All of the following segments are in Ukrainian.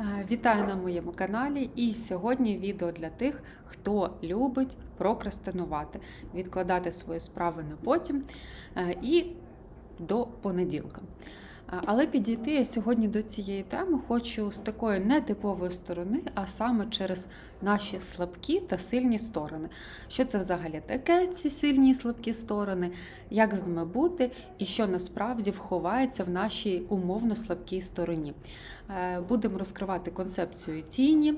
Е, Вітаю на моєму каналі. І сьогодні відео для тих, хто любить прокрастинувати, відкладати свої справи на потім е, і до понеділка. Але підійти я сьогодні до цієї теми хочу з такої нетипової сторони, а саме через наші слабкі та сильні сторони. Що це взагалі таке, ці сильні і слабкі сторони, як з ними бути, і що насправді вховається в нашій умовно слабкій стороні. Е, Будемо розкривати концепцію тіні.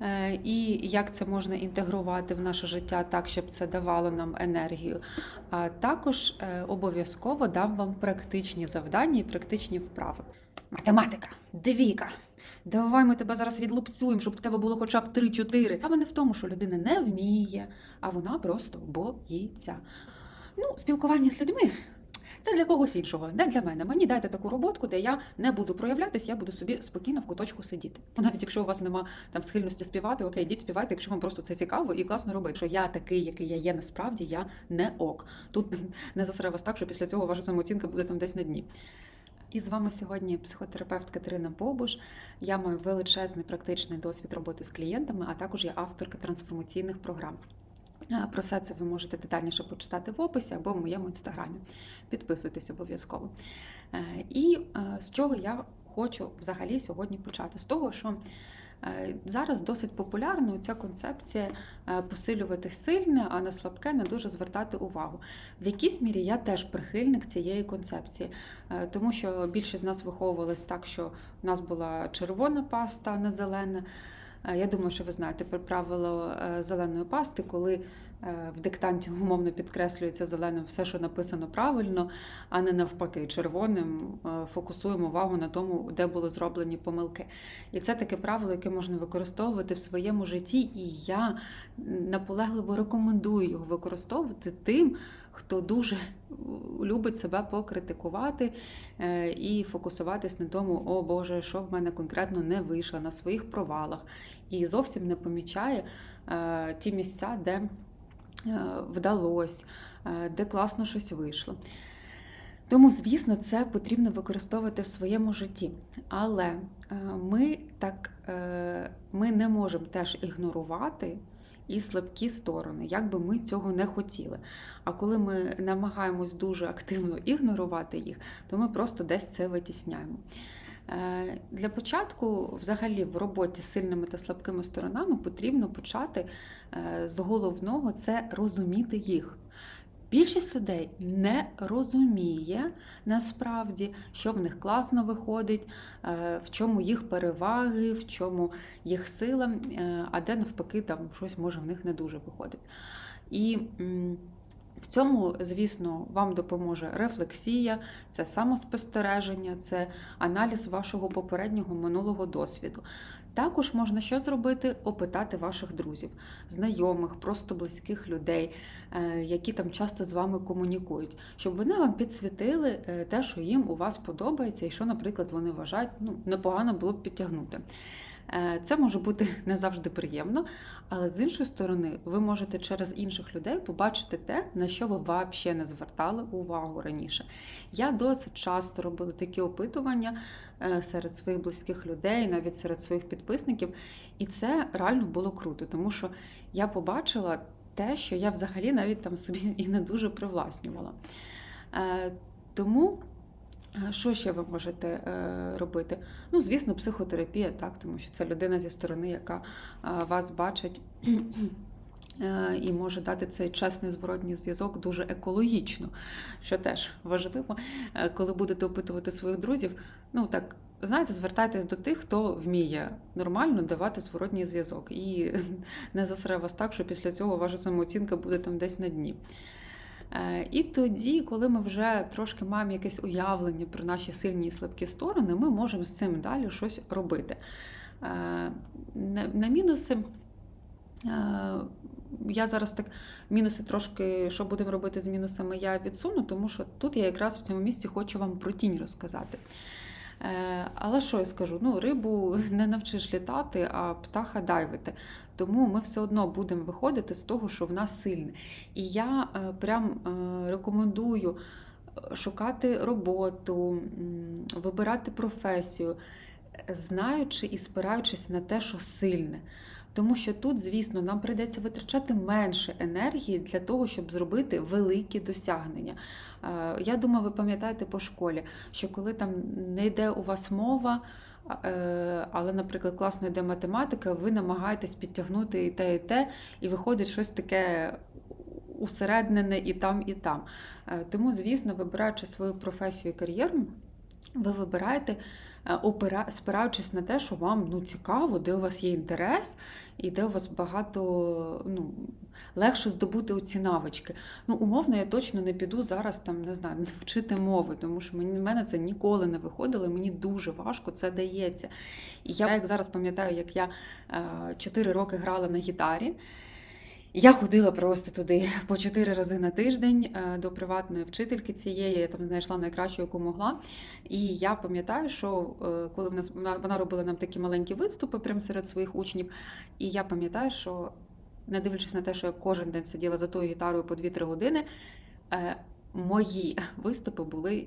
Е, І як це можна інтегрувати в наше життя так, щоб це давало нам енергію. А також е, обов'язково дам вам практичні завдання і практичні вправи. Математика, двійка. Давай ми тебе зараз відлупцюємо, щоб в тебе було хоча б 3-4. А не в тому, що людина не вміє, а вона просто боїться. Ну, спілкування з людьми це для когось іншого, не для мене. Мені дайте таку роботку, де я не буду проявлятись, я буду собі спокійно в куточку сидіти. Навіть якщо у вас нема там схильності співати, окей, йдіть співайте, якщо вам просто це цікаво і класно робити. Що я такий, який я є, насправді я не ок. Тут не засре вас так, що після цього ваша самооцінка буде там десь на дні. І з вами сьогодні психотерапевт Катерина Бобуш. Я маю величезний практичний досвід роботи з клієнтами, а також я авторка трансформаційних програм. Про все це ви можете детальніше почитати в описі або в моєму інстаграмі. Підписуйтесь обов'язково. Е, І е, з чого я хочу взагалі сьогодні почати? З того, що е, зараз досить популярна ця концепція посилювати сильне, а на слабке не дуже звертати увагу. В якійсь мірі я теж прихильник цієї концепції, тому що більшість з нас виховувалась так, що в нас була червона паста, а не зелена. Е, Я думаю, що ви знаєте про правило е, зеленої пасти, коли в диктанті умовно підкреслюється зеленим все, що написано правильно, а не навпаки, червоним е, фокусуємо увагу на тому, де були зроблені помилки. І це таке правило, яке можна використовувати в своєму житті, і я наполегливо рекомендую його використовувати тим, хто дуже любить себе покритикувати е, і фокусуватись на тому, о Боже, що в мене конкретно не вийшло на своїх провалах, і зовсім не помічає е, ті місця, де е, вдалося, е, де класно щось вийшло. Тому, звісно, це потрібно використовувати в своєму житті. Але е, ми так е, ми не можемо теж ігнорувати і слабкі сторони, як би ми цього не хотіли. А коли ми намагаємось дуже активно ігнорувати їх, то ми просто десь це витісняємо. Е, Для початку, взагалі, в роботі з сильними та слабкими сторонами потрібно почати е, з головного це розуміти їх. Більшість людей не розуміє насправді, що в них класно виходить, е, в чому їх переваги, в чому їх сила, а де навпаки там щось може в них не дуже виходить. І в цьому, звісно, вам допоможе рефлексія, це самоспостереження, це аналіз вашого попереднього минулого досвіду. Також можна що зробити? Опитати ваших друзів, знайомих, просто близьких людей, е, які там часто з вами комунікують, щоб вони вам підсвітили е, те, що їм у вас подобається, і що, наприклад, вони вважають, ну непогано було б підтягнути. Е, Це може бути не завжди приємно, але з іншої сторони, ви можете через інших людей побачити те, на що ви взагалі не звертали увагу раніше. Я досить часто робила такі опитування е, серед своїх близьких людей, навіть серед своїх підписників, і це реально було круто, тому що я побачила те, що я взагалі навіть там собі і не дуже привласнювала. Е, Тому. Що ще ви можете е, робити? Ну, звісно, психотерапія, так, тому що це людина зі сторони, яка е, вас бачить е, і може дати цей чесний зворотній зв'язок дуже екологічно, що теж важливо, коли будете опитувати своїх друзів. Ну так, знаєте, звертайтесь до тих, хто вміє нормально давати зворотній зв'язок. І не засре вас так, що після цього ваша самооцінка буде там десь на дні. Е, І тоді, коли ми вже трошки маємо якесь уявлення про наші сильні і слабкі сторони, ми можемо з цим далі щось робити. Е, На мінуси. е, Я зараз так мінуси трошки, що будемо робити з мінусами, я відсуну, тому що тут я якраз в цьому місці хочу вам про тінь розказати. Е, Але що я скажу? Ну, рибу не навчиш літати, а птаха дайвити. Тому ми все одно будемо виходити з того, що в нас сильне. І я е, прям е, рекомендую шукати роботу, вибирати професію, знаючи і спираючись на те, що сильне. Тому що тут, звісно, нам прийдеться витрачати менше енергії для того, щоб зробити великі досягнення. Е, Я думаю, ви пам'ятаєте по школі, що коли там не йде у вас мова, е, але, наприклад, класно йде математика, ви намагаєтесь підтягнути і те, і те, і виходить щось таке усереднене і там, і там. Е, Тому, звісно, вибираючи свою професію і кар'єру, ви вибираєте, спираючись на те, що вам ну, цікаво, де у вас є інтерес, і де у вас багато ну, легше здобути оці навички. Ну, умовно, я точно не піду зараз там, не знаю, вчити мови, тому що мені мене це ніколи не виходило, мені дуже важко це дається. І я як зараз пам'ятаю, як я 4 роки грала на гітарі. Я ходила просто туди по чотири рази на тиждень е, до приватної вчительки цієї, я там знайшла найкращу, яку могла. І я пам'ятаю, що е, коли в нас вона, робила нам такі маленькі виступи прямо серед своїх учнів. І я пам'ятаю, що не дивлячись на те, що я кожен день сиділа за тою гітарою по 2-3 години, е, мої виступи були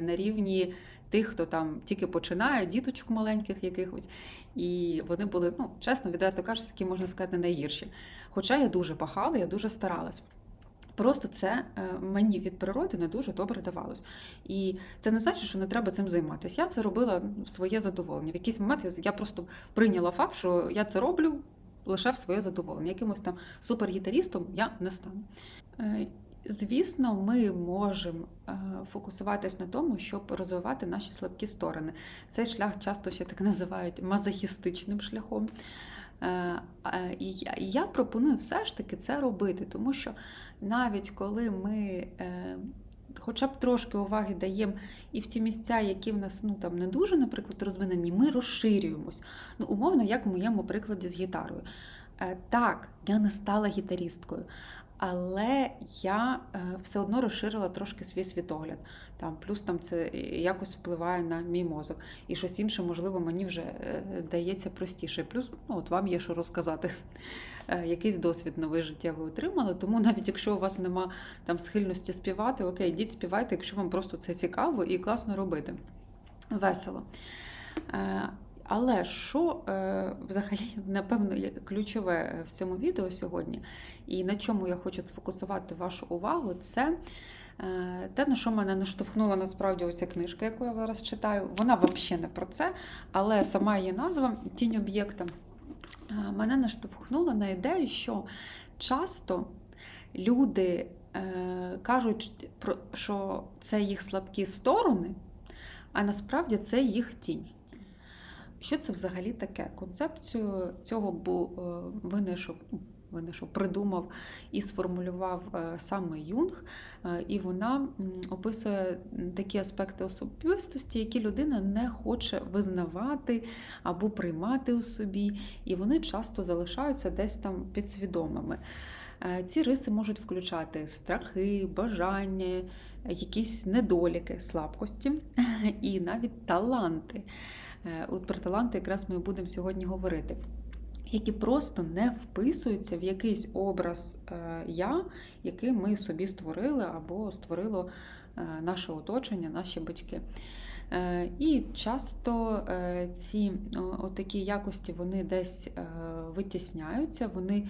на рівні тих, хто там тільки починає, діточок маленьких якихось. І вони були, ну, чесно, відверто кажучи, такі можна сказати, найгірші. Хоча я дуже пахала, я дуже старалась. Просто це е, мені від природи не дуже добре давалось. І це не значить, що не треба цим займатися. Я це робила в своє задоволення. В якийсь момент я- я просто прийняла факт, що я це роблю лише в своє задоволення. Якимось там супергітарістом я не стану. Звісно, ми можемо е, фокусуватись на тому, щоб розвивати наші слабкі сторони. Цей шлях часто ще так називають мазохістичним шляхом. Е, І я, пропоную все ж таки це робити, тому що навіть коли ми е, хоча б трошки уваги даємо і в ті місця, які в нас ну, там, не дуже, наприклад, розвинені, ми розширюємось. Ну, умовно, як в моєму прикладі з гітарою. Так, я не стала гітарісткою, але я е, все одно розширила трошки свій світогляд. Там, плюс там це якось впливає на мій мозок. І щось інше, можливо, мені вже е, дається простіше. Плюс ну, от вам є що розказати. Е, Якийсь досвід новий життєвий отримали. Тому навіть якщо у вас нема там схильності співати, окей, йдіть співайте, якщо вам просто це цікаво і класно робити. Весело. Але що е, взагалі, напевно, ключове в цьому відео сьогодні, і на чому я хочу сфокусувати вашу увагу, це е, те, на що мене наштовхнула насправді оця книжка, яку я зараз читаю. Вона взагалі не про це, але сама її назва Тінь об'єкта е, мене наштовхнула на ідею, що часто люди кажуть, що це їх слабкі сторони, а насправді це їх тінь. Що це взагалі таке? Концепцію цього бу, е, винайшов, винайшов, придумав і сформулював е, саме Юнг, Е, і вона описує такі аспекти особистості, які людина не хоче визнавати або приймати у собі, і вони часто залишаються десь там підсвідомими. Ці риси можуть включати страхи, бажання, якісь недоліки, слабкості і навіть таланти. Е, От про таланти якраз ми будемо сьогодні говорити. Які просто не вписуються в якийсь образ е, я, який ми собі створили або створило е, наше оточення, наші батьки. І часто ці такі якості вони десь витісняються, вони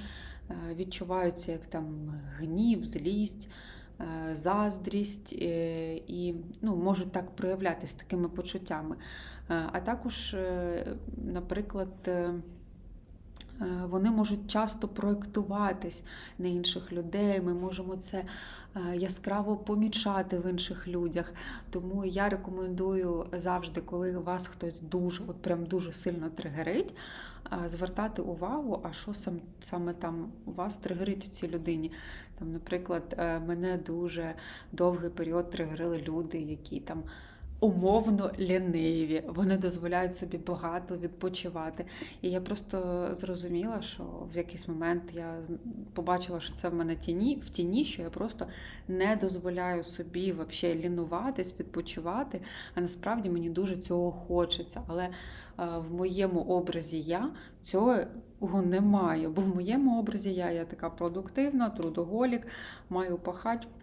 відчуваються як там гнів, злість, заздрість е, і ну, можуть так проявлятися такими почуттями. Е, А також, е, наприклад, е, е, вони можуть часто проєктуватись на інших людей. Ми можемо це е, яскраво помічати в інших людях. Тому я рекомендую завжди, коли вас хтось дуже, от прям дуже сильно тригерить, е, звертати увагу, а що сам, саме там у вас тригерить в цій людині. Там, наприклад, е, мене дуже довгий період тригерили люди, які там. Умовно ліниві, вони дозволяють собі багато відпочивати. І я просто зрозуміла, що в якийсь момент я побачила, що це в мене тіні, в тіні, що я просто не дозволяю собі вообще лінуватись, відпочивати. А насправді мені дуже цього хочеться. Але е, в моєму образі я цього не маю. Бо в моєму образі я, я така продуктивна, трудоголік, маю пахати е,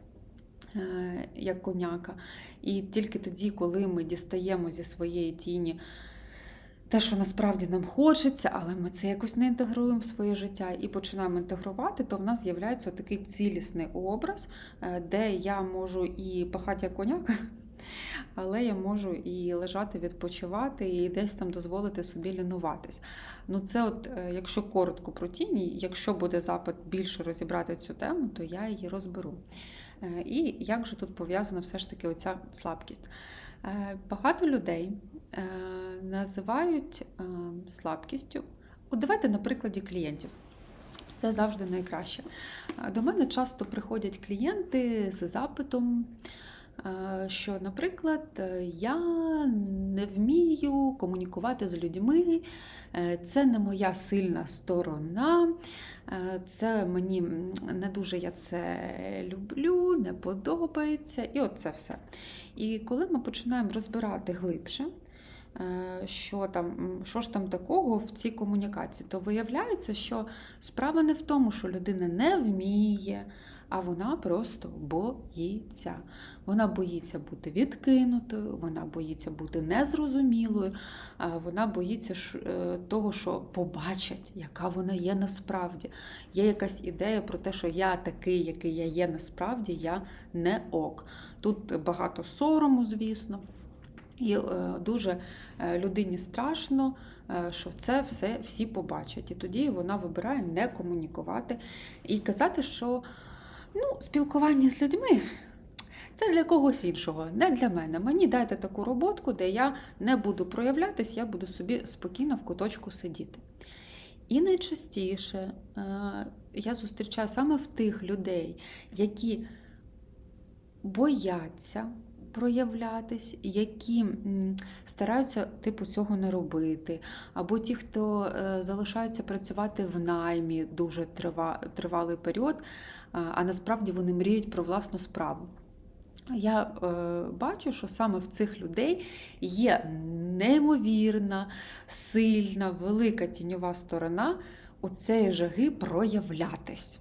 як коняка. І тільки тоді, коли ми дістаємо зі своєї тіні те, що насправді нам хочеться, але ми це якось не інтегруємо в своє життя і починаємо інтегрувати, то в нас з'являється такий цілісний образ, е, де я можу і пахати як коняка, але я можу і лежати, відпочивати, і десь там дозволити собі лінуватись. Ну, це, от, е, якщо коротко про тіні, якщо буде запит більше розібрати цю тему, то я її розберу. Е, І як же тут пов'язана все ж таки оця слабкість? Е, Багато людей е, називають слабкістю. От давайте на прикладі клієнтів. Це завжди найкраще. До мене часто приходять клієнти з запитом, що, наприклад, е, я не вмію комунікувати з людьми, е, це не моя сильна сторона, е, це мені не дуже я це люблю, не подобається, і оце все. І коли ми починаємо розбирати глибше, що там, що ж там такого в цій комунікації, то виявляється, що справа не в тому, що людина не вміє, а вона просто боїться. Вона боїться бути відкинутою, вона боїться бути незрозумілою, вона боїться е, того, що побачать, яка вона є насправді. Є якась ідея про те, що я такий, який я є насправді, я не ок. Тут багато сорому, звісно. І е, дуже е, людині страшно, е, що це все всі побачать. І тоді вона вибирає не комунікувати і казати, що ну, спілкування з людьми це для когось іншого, не для мене. Мені дайте таку роботку, де я не буду проявлятись, я буду собі спокійно в куточку сидіти. І найчастіше я зустрічаю саме в тих людей, які бояться проявлятись, які стараються типу цього не робити, або ті, хто е, залишаються працювати в наймі дуже тривалий період, а- насправді вони мріють про власну справу. Я е, бачу, що саме в цих людей є неймовірна, сильна, велика тіньова сторона оцеї жаги проявлятись.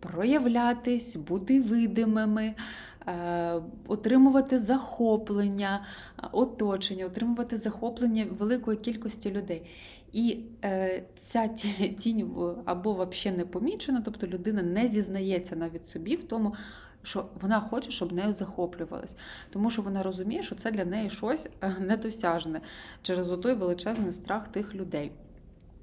Проявлятись, бути видимими, отримувати захоплення, е, оточення, отримувати захоплення великої кількості людей. І е, ця тінь або взагалі не помічена, тобто людина не зізнається навіть собі в тому, що вона хоче, щоб нею захоплювалась, тому що вона розуміє, що це для неї щось е, недосяжне через отой величезний страх тих людей.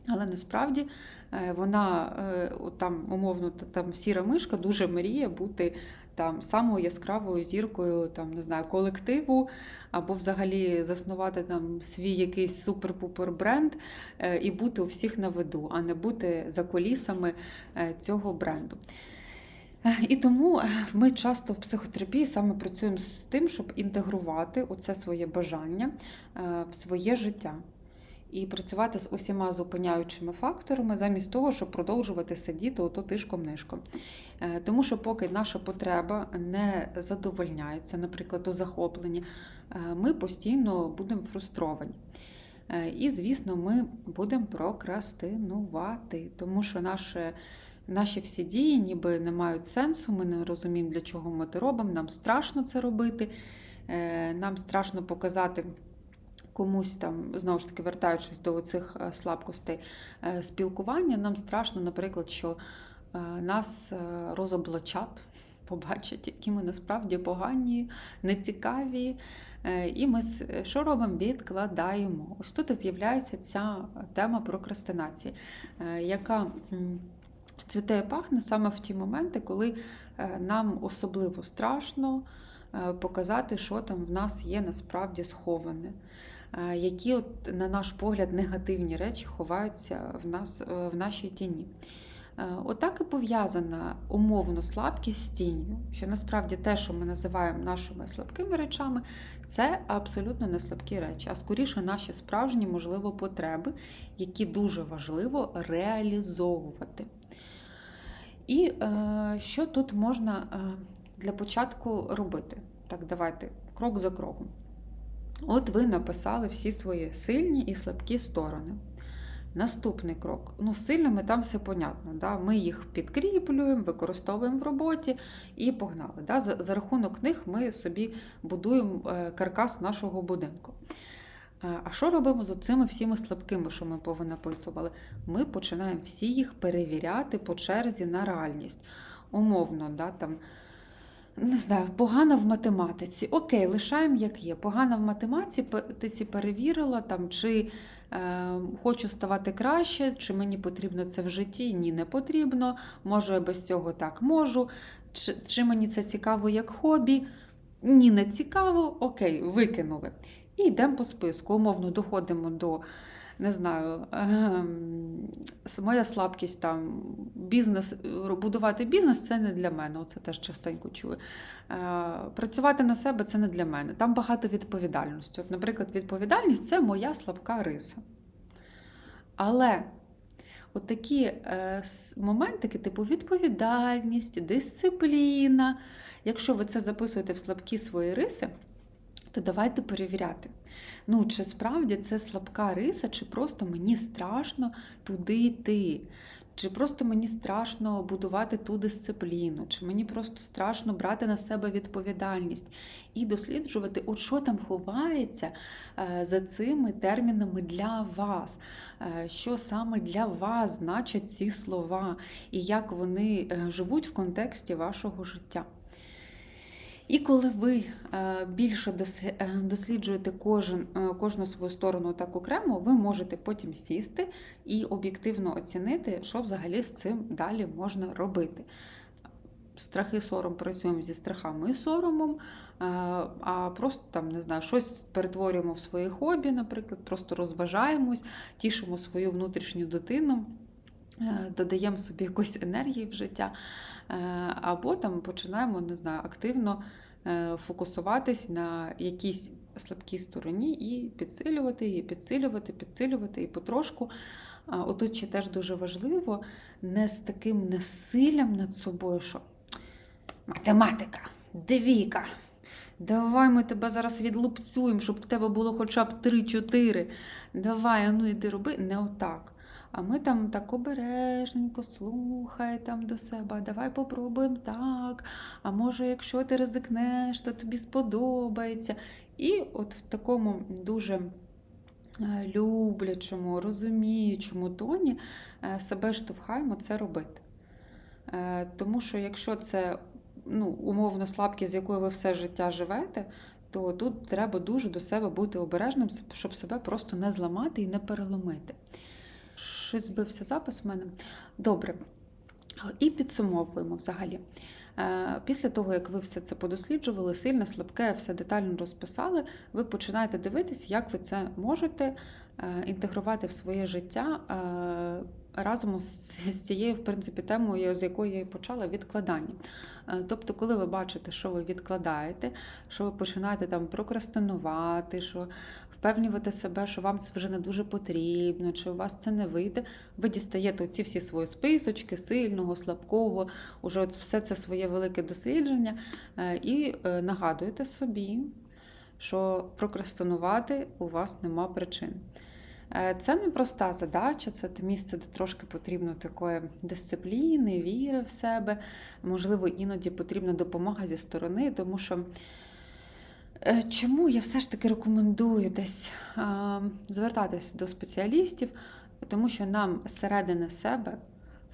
Але насправді е, вона е, там умовно там сіра мишка дуже мріє бути там самою яскравою зіркою, там не знаю, колективу, або взагалі заснувати там свій якийсь супер-пупер бренд е, і бути у всіх на виду, а не бути за колісами цього бренду. І тому ми часто в психотерапії саме працюємо з тим, щоб інтегрувати оце своє бажання в своє життя і працювати з усіма зупиняючими факторами, замість того, щоб продовжувати сидіти ото тишком-нишком. Е, Тому що поки наша потреба не задовольняється, наприклад, у захопленні, е, ми постійно будемо фрустровані. Е, І, звісно, ми будемо прокрастинувати, тому що наше, наші всі дії ніби не мають сенсу, ми не розуміємо, для чого ми це робимо, нам страшно це робити, нам страшно показати комусь там, знову ж таки, вертаючись до цих е, слабкостей е, спілкування, нам страшно, наприклад, що е, нас розоблачать, побачать, які ми насправді погані, нецікаві. І ми що робимо? Відкладаємо. Ось тут і з'являється ця тема прокрастинації, яка цвіте і пахне саме в ті моменти, коли нам особливо страшно показати, що там в нас є насправді сховане. Е, Які, от, на наш погляд, негативні речі ховаються в нас е, в нашій тіні. Е, Отак і пов'язана умовно слабкість з тінню, що насправді те, що ми називаємо нашими слабкими речами, це абсолютно не слабкі речі, а скоріше наші справжні, можливо, потреби, які дуже важливо реалізовувати. І е, що тут можна е, для початку робити? Так, давайте крок за кроком. От ви написали всі свої сильні і слабкі сторони. Наступний крок. Ну, сильними там все понятно. Да? Ми їх підкріплюємо, використовуємо в роботі і погнали. Да? За, за рахунок них ми собі будуємо е, каркас нашого будинку. Е, А що робимо з цими всіми слабкими, що ми повинаписували? Ми починаємо всі їх перевіряти по черзі на реальність. Умовно, да, там, не знаю, погана в математиці. Окей, лишаємо як є. Погана в математиці перевірила, там, чи е, хочу ставати краще, чи мені потрібно це в житті? Ні, не потрібно. Можу я без цього так можу. Чи, чи мені це цікаво як хобі? Ні, не цікаво, окей, викинули. І йдемо по списку. Умовно доходимо до, не знаю, ем, моя слабкість там, бізнес, будувати бізнес це не для мене. Оце теж частенько чую. Е, працювати на себе це не для мене. Там багато відповідальності. От, наприклад, відповідальність це моя слабка риса. Але от такі е, моментики, типу відповідальність, дисципліна. Якщо ви це записуєте в слабкі свої риси, то давайте перевіряти. Ну, чи справді це слабка риса, чи просто мені страшно туди йти, чи просто мені страшно будувати ту дисципліну, чи мені просто страшно брати на себе відповідальність і досліджувати, от що там ховається е, за цими термінами для вас, е, що саме для вас значать ці слова, і як вони е, живуть в контексті вашого життя. І коли ви е, більше е, досліджуєте кожен, е, кожну свою сторону так окремо, ви можете потім сісти і об'єктивно оцінити, що взагалі з цим далі можна робити. Страхи, сором працюємо зі страхами і соромом, а просто там не знаю, щось перетворюємо в своє хобі, наприклад, просто розважаємось, тішимо свою внутрішню дитину, додаємо собі якоїсь енергії в життя. Е, або там починаємо не знаю, активно е, фокусуватись на якійсь слабкій стороні і підсилювати її, підсилювати, підсилювати і потрошку. Отут ще теж дуже важливо не з таким насиллям над собою, що математика, девіка. Давай ми тебе зараз відлупцюємо, щоб в тебе було хоча б 3-4. Давай, ну іди роби. Не отак. А ми там так обережненько слухай там до себе, давай попробуємо так. А може, якщо ти ризикнеш, то тобі сподобається. І от в такому дуже е, люблячому, розуміючому тоні е, себе штовхаємо це робити. Е, Тому що якщо це ну, умовно слабкість, з якою ви все життя живете, то тут треба дуже до себе бути обережним, щоб себе просто не зламати і не переломити. Щось збився запис в мене. Добре. І підсумовуємо взагалі. Е, Після того, як ви все це подосліджували, сильне, слабке, все детально розписали, ви починаєте дивитися, як ви це можете е, інтегрувати в своє життя е, разом з цією, в принципі, темою, з якої я і почала відкладання. Тобто, коли ви бачите, що ви відкладаєте, що ви починаєте там прокрастинувати, що впевнювати себе, що вам це вже не дуже потрібно, чи у вас це не вийде, ви дістаєте ці всі свої списочки, сильного, слабкого, уже от все це своє велике дослідження, е, і е, нагадуєте собі, що прокрастинувати у вас нема причин. Е, Це непроста задача, це те місце, де трошки потрібно такої дисципліни, віри в себе. Можливо, іноді потрібна допомога зі сторони, тому що чому я все ж таки рекомендую десь а, звертатись до спеціалістів, тому що нам зсередини себе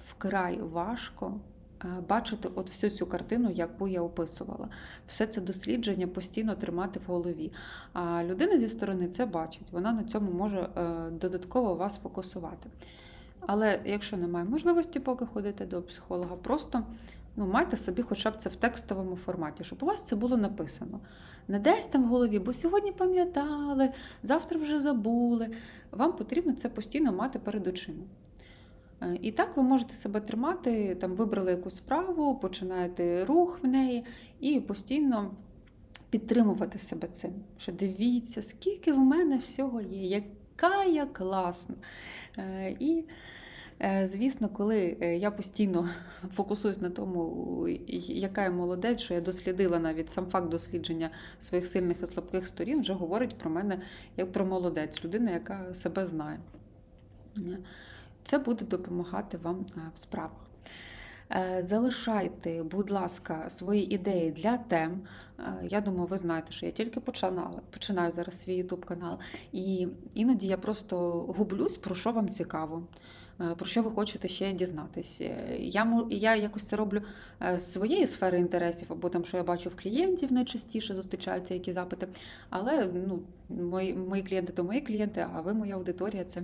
вкрай важко е, бачити от всю цю картину, яку я описувала. Все це дослідження постійно тримати в голові. А людина зі сторони це бачить, вона на цьому може е, додатково вас фокусувати. Але якщо немає можливості поки ходити до психолога, просто ну, майте собі хоча б це в текстовому форматі, щоб у вас це було написано. Не десь там в голові, бо сьогодні пам'ятали, завтра вже забули. Вам потрібно це постійно мати перед очима. Е, І так ви можете себе тримати, там вибрали якусь справу, починаєте рух в неї і постійно підтримувати себе цим. Що дивіться, скільки в мене всього є, яка я класна. Е, І, звісно, коли е, я постійно фокусуюсь на тому, яка я молодець, що я дослідила навіть сам факт дослідження своїх сильних і слабких сторін, вже говорить про мене як про молодець, людина, яка себе знає. Це буде допомагати вам е, в справах. Е, Залишайте, будь ласка, свої ідеї для тем. Е, Я думаю, ви знаєте, що я тільки починала, починаю зараз свій YouTube канал. І іноді я просто гублюсь, про що вам цікаво, е, про що ви хочете ще дізнатись. Е, Я, я якось це роблю е, з своєї сфери інтересів, або там, що я бачу в клієнтів найчастіше зустрічаються які запити. Але ну, мої, мої клієнти то мої клієнти, а ви моя аудиторія це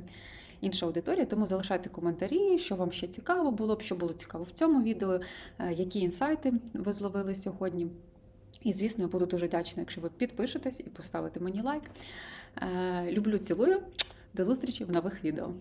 інша аудиторія. Тому залишайте коментарі, що вам ще цікаво було б, що було цікаво в цьому відео, е, які інсайти ви зловили сьогодні. І, звісно, я буду дуже вдячна, якщо ви підпишетесь і поставите мені лайк. Е, Люблю, цілую. До зустрічі в нових відео.